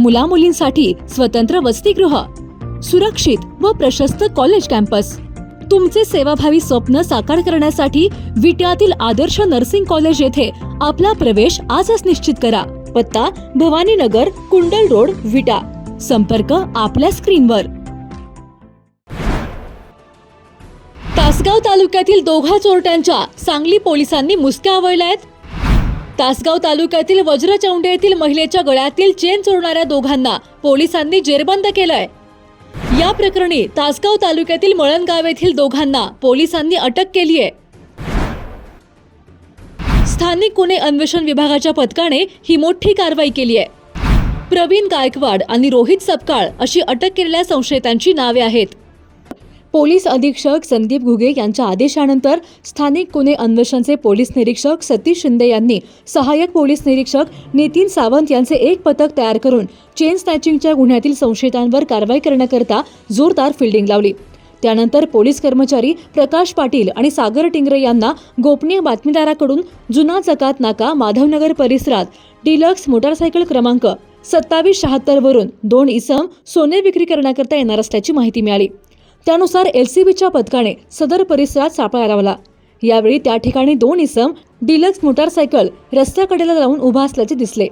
मुलामुलींसाठी स्वतंत्र वसतिगृह सुरक्षित व प्रशस्त कॉलेज कॅम्पस तुमचे सेवाभावी स्वप्न साकार करण्यासाठी विट्यातील आदर्श नर्सिंग कॉलेज येथे आपला प्रवेश आजच निश्चित करा. पत्ता भवानीनगर कुंडल रोड विटा. संपर्क आपल्या स्क्रीनवर. तासगाव तालुक्यातील दोघा चोरट्यांच्या सांगली पोलिसांनी मुसक्या आवळल्या आहेत. तासगाव तालुक्यातील वज्रचौंडे येथील महिलेच्या गळ्यातील चेन चोरणाऱ्या दोघांना पोलिसांनी जेरबंद केलंय. या प्रकरणी तासगाव तालुक्यातील मळणगाव येथील दोघांना पोलिसांनी अटक केली आहे स्थानिक गुन्हे अन्वेषण विभागाच्या पथकाने ही मोठी कारवाई केली आहे प्रवीण गायकवाड आणि रोहित सपकाळ अशी अटक केलेल्या संशयितांची नावे आहेत. पोलीस अधीक्षक संदीप घुगे यांच्या आदेशानंतर स्थानिक गुन्हे अन्वेषणचे पोलीस निरीक्षक सतीश शिंदे यांनी सहाय्यक पोलीस निरीक्षक नितीन सावंत यांचे एक पथक तयार करून चेन स्नॅचिंगच्या गुन्ह्यातील संशयितांवर कारवाई करण्याकरता जोरदार फिल्डिंग लावली. त्यानंतर पोलीस कर्मचारी प्रकाश पाटील आणि सागर टिंगरे यांना गोपनीय बातमीदाराकडून जुना जकात नाका माधवनगर परिसरात डिलक्स मोटारसायकल क्रमांक सत्तावीस शहात्तर वरून दोन इसम सोने विक्री करण्याकरता येणार असल्याची माहिती मिळाली. त्यानुसार एलसीबीच्या पथकाने सदर परिसरात सापळा लावला. यावेळी त्या ठिकाणी दोन इसम डिलक्स मोटारसायकल रस्त्याकडेला लावून उभा असल्याचे दिसले.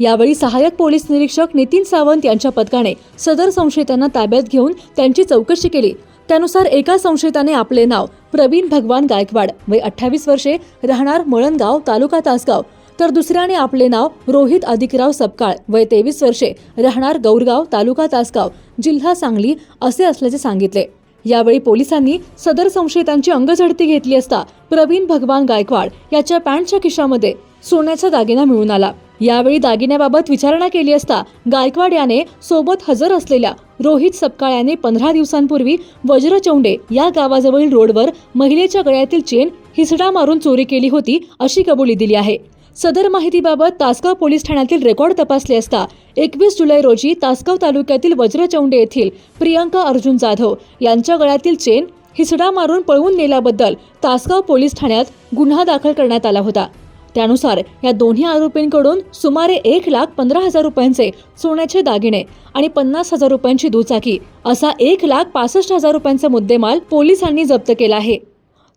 यावेळी सहाय्यक पोलीस निरीक्षक नितीन सावंत यांच्या पथकाने सदर संशयितांना ताब्यात घेऊन त्यांची चौकशी केली. त्यानुसार एका संशयिताने आपले नाव प्रवीण भगवान गायकवाड वय अठ्ठावीस वर्षे राहणार मळणगाव तालुका तासगाव तर दुसऱ्याने आपले नाव रोहित अधिकराव सपकाळ वय तेवीस वर्षे राहणार गौरगाव तालुका तासगाव जिल्हा सांगली असे असल्याचे सांगितले. यावेळी पोलिसांनी सदर संशयितांची अंगझडती घेतली असता प्रवीण भगवान गायकवाड याच्या पॅन्टच्या खिशामध्ये सोन्याचा दागिना मिळून आला. यावेळी दागिन्याबाबत विचारणा केली असता गायकवाड याने सोबत हजर असलेल्या रोहित सपकाळ याने पंधरा दिवसांपूर्वी वज्रचौंडे या गावाजवळील रोडवर महिलेच्या गळ्यातील चेन हिसडा मारून चोरी केली होती अशी कबुली दिली आहे. सदर माहितीबाबत तासगाव पोलीस ठाण्यातील रेकॉर्ड तपासले असता एकवीस जुलै रोजी तासगाव तालुक्यातील वज्रचौंडे येथील प्रियांका अर्जुन जाधव यांच्या गळ्यातील चेन हिसडा मारून पळवून नेल्याबद्दल तासगाव पोलीस ठाण्यात गुन्हा दाखल करण्यात आला होता. त्यानुसार या दोन्ही आरोपींकडून सुमारे एक लाख पंधरा हजार रुपयांचे सोन्याचे दागिने आणि पन्नास हजार रुपयांची दुचाकी असा एक लाख पासष्ट हजार रुपयांचा मुद्देमाल पोलिसांनी जप्त केला आहे.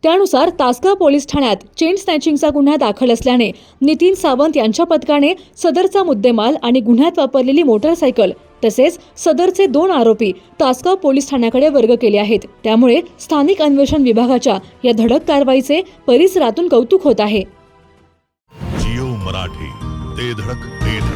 त्यानुसार तासगाव पोलीस ठाण्यात चेन स्नॅचिंगचा गुन्हा दाखल असल्याने नितीन सावंत यांच्या पथकाने सदरचा मुद्देमाल आणि गुन्ह्यात वापरलेली मोटारसायकल तसेच सदरचे दोन आरोपी तासगाव पोलीस ठाण्याकडे वर्ग केले आहेत. त्यामुळे स्थानिक अन्वेषण विभागाच्या या धडक कारवाईचे परिसरातून कौतुक होत आहे. जिओ मराठी ते धडक ते धडक